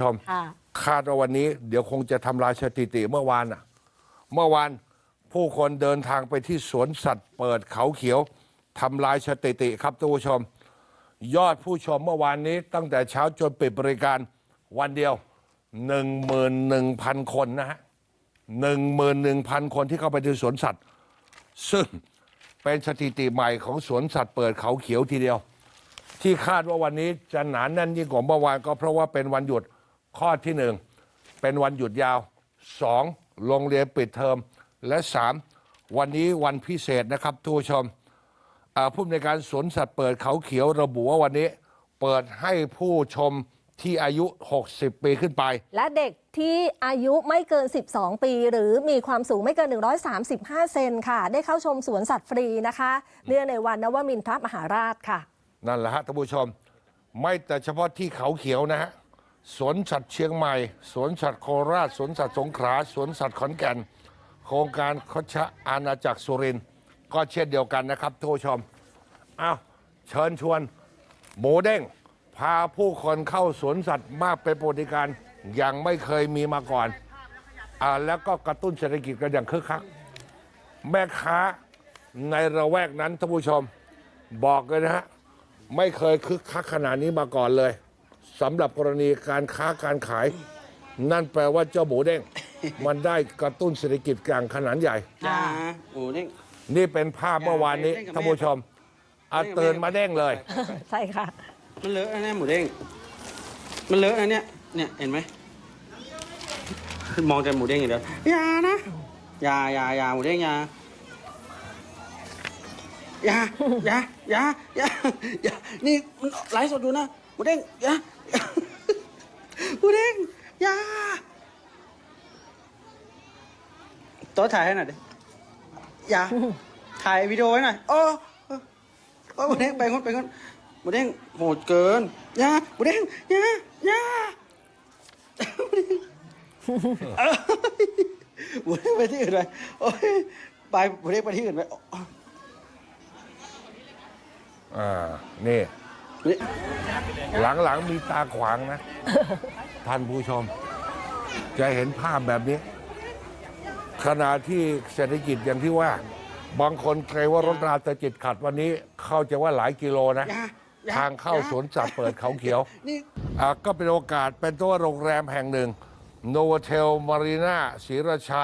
ชมค่ะ คาดว่าวันนี้เดี๋ยวคงจะทำลายสถิติเมื่อวานอะ เมื่อวานผู้คนเดินทางไปที่สวนสัตว์เปิดเขาเขียวทำลายสถิติครับท่านผู้ชม ยอดผู้ชมเมื่อวานนี้ ตั้งแต่เช้าจนปิดบริการวันเดียว 11,000 คนนะฮะ11,000 คนที่เข้าไปที่สวนสัตว์ ซึ่งเป็นสถิติใหม่ของสวนสัตว์เปิดเขาเขียวทีเดียว ที่คาดว่าวันนี้จะหนานแน่นยิ่งกว่าเมื่อวานก็เพราะว่าเป็นวันหยุด ข้อที่หนึ่งเป็นวันหยุดยาวสองโรงเรียนปิดเทอม และสามวันนี้วันพิเศษนะครับทุกผู้ชมอ่าผู้อำนวยการสวนสัตว์เปิดเขาเขียวระบุว่าวันนี้ เปิดให้ผู้ชมที่อายุ 60 ปีขึ้นไป และเด็กที่อายุไม่เกิน 12 ปี หรือมีความสูงไม่เกิน 135 เซนค่ะ ได้เข้าชมสวนสัตว์ฟรีนะคะเนื่องในวันนวมินทรมหาราชค่ะ นั่นแหละฮะท่านผู้ชม ไม่แต่เฉพาะที่เขาเขียวนะฮะ สวนสัตว์เชียงใหม่ สวนสัตว์โคราช สวนสัตว์สงขลา สวนสัตว์ขอนแก่น โครงการคชะอาณาจักรสุรินทร์ก็เช่นเดียวกันนะครับท่านผู้ชมอ้าวเชิญชวน หมูเด้ง พาผู้คนเข้าสวนสัตว์มากเป็นประวัติการอย่างไม่เคยมีมาก่อนอ่าแล้วก็กระตุ้นเศรษฐกิจกันอย่างคึกคัก แม่ค้าในระแวกนั้นท่านผู้ชม บอกเลยนะฮะไม่เคยคึกคักขนาดนี้มาก่อนเลย สำหรับกรณีการค้าการขาย นั่นแปลว่าเจ้าหมูเด้ง มันได้กระตุ้นเศรษฐกิจกลางขนาดใหญ่ จ้าหมูเด้ง นี่เป็นภาพเมื่อวานนี้เด้งกับแม่ท่านผู้ชมอาเด้งกับแม่ตื่นมาเด้งเลย ใช่ค่ะ มันเลอะนะเนี่ยหมูเด้ง มันเลอะนะเนี่ย เนี่ยเห็นไหม มองแต่หมูเด้งอย่างเดียวอยานะอยาอยาอยาหมูเด้งอยาอยาอยาอยาอยาอยานี่มันไลฟ์สดอยู่นะ หมูเด้งอยาอยาหมูเด้งอยาโต๊ะถ่ายให้หน่อยดิอยาถ่ายวิดีโอไว้หน่อยโอ้โอ้หมูเด้งไปคนไปคนหมูเด้งโหดเกินอยาหมูเด้งอยาอยาหมูเด้งไปที่อื่นไปโอ้ยไปหมูเด้งไปที่อื่นไปอ้อ่านี่ หลังๆมีตาขวางนะ ท่านผู้ชม จะเห็นภาพแบบนี้ ขณะที่เศรษฐกิจอย่างที่ว่า บางคนเกรงว่ารถราจะจิตขัดวันนี้เข้าใจว่าหลายกิโลนะอยาอยทางเข้าสวนสัตว์เปิดเขาเขียวนี่อะก็เป็นโอกาสเป็นตัวโรงแรมแห่งหนึ่งโนวเทลมารีนาศรีราชา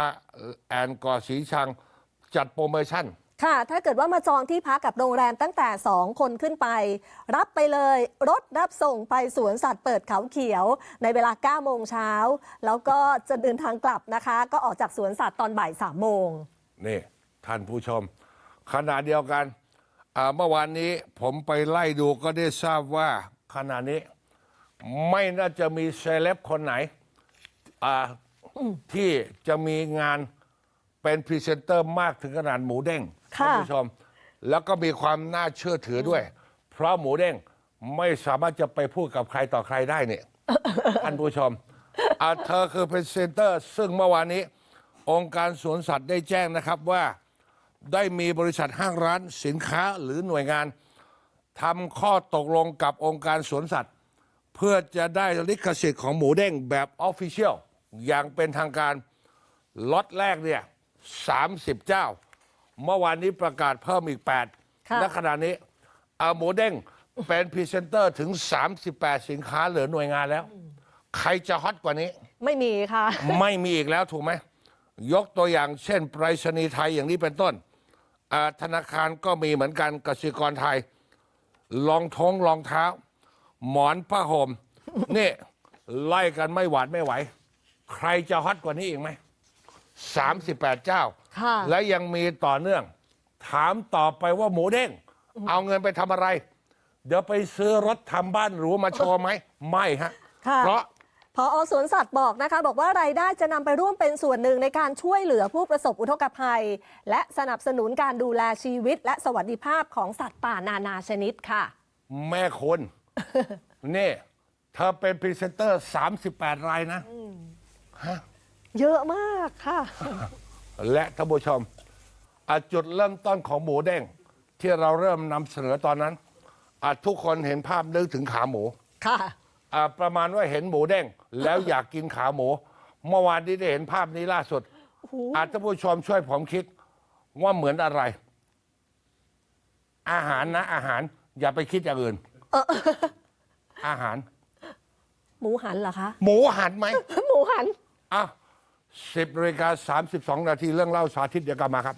แอนเกาะศรีชัง จัดโปรโมชั่น ค่ะ ถ้าเกิดว่ามาจองที่พักกับโรงแรมตั้งแต่ 2 คนขึ้นไป รับไปเลยรถรับส่งไปสวนสัตว์เปิดเขาเขียว ในเวลา 9 โมงเช้า แล้วก็จะเดินทางกลับนะคะ ก็ออกจากสวนสัตว์ตอนบ่าย 3 โมง นี่ ท่านผู้ชม ขณะเดียวกันอ่าเมื่อวานนี้ผมไปไล่ดูก็ได้ทราบว่าขณะนี้ ไม่น่าจะมีเซเลบคนไหนอ่าที่จะมีงานเป็นพรีเซนเตอร์มากถึงขนาดหมูเด้งค่ะ ท่านผู้ชม แล้วก็มีความน่าเชื่อถือด้วย เพราะหมูเด้งไม่สามารถจะไปพูดกับใครต่อใครได้เนี่ยท่านผู้ชมอ่าเธอคือพรีเซนเตอร์ ซึ่งเมื่อวานนี้ องค์การสวนสัตว์ได้แจ้งนะครับว่าได้มีบริษัทห้างร้านสินค้าหรือหน่วยงานทำข้อตกลงกับองค์การสวนสัตว์ เพื่อจะได้ลิขสิทธิ์ของหมูเด้งแบบออฟฟิเชียลอย่างเป็นทางการล็อตแรกเนี่ย30 เจ้า เมื่อวานนี้ประกาศเพิ่มอีก8ค่ะและขณะนี้เอาหมูเด้งเป็นพรีเซนเตอร์ถึง 38 สินค้าเหลือหน่วยงานแล้ว ใครจะฮอตกว่านี้ ไม่มีค่ะ ไม่มีอีกแล้วถูกไหม ยกตัวอย่างเช่นไปรษณีย์ไทยอย่างนี้เป็นต้นอ่าธนาคารก็มีเหมือนกันกสิกรไทยรองท้องรองเท้า หมอนผ้าห่ม นี่ ไล่กันไม่หวาดไม่ไหว ใครจะฮอตกว่านี้อีกไหมสามสิบแปดเจ้า ค่ะ และยังมีต่อเนื่อง ถามต่อไปว่าหมูเด้ง เอาเงินไปทำอะไร เดี๋ยวไปซื้อรถทำบ้านหรูมาโชว์ไหม ไม่ฮะ ค่ะ เพราะ พอสวนสัตว์บอกนะคะ บอกว่ารายได้จะนำไปร่วมเป็นส่วนหนึ่งในการช่วยเหลือผู้ประสบอุทกภัย และสนับสนุนการดูแลชีวิต และสวัสดิภาพของสัตว์ป่านานาชนิดค่ะ แม่คน นี่ เธอเป็นพรีเซนเตอร์ 38 รายนะ เยอะมากค่ะ และท่านผู้ชมอะจุดเริ่มต้นของหมูเด้งที่เราเริ่มนำเสนอตอนนั้นอะทุกคนเห็นภาพนึกถึงขาหมูค่ะ อ่าประมาณว่าเห็นหมูเด้ง แล้วอยากกินขาหมู เมื่อวานนี้ได้เห็นภาพนี้ล่าสุดโอ้โหอาจจะผู้ชมช่วยผมคิดว่าเหมือนอะไร อาหารนะ อาหารอย่าไปคิดอย่างอื่นอาหาร หมูหันเหรอคะ หมูหันไหม หมูหัน อะ สิบนาฬิกาสามสิบสองนาทีเรื่องเล่าสาธิตเดี๋ยวกลับมาครับ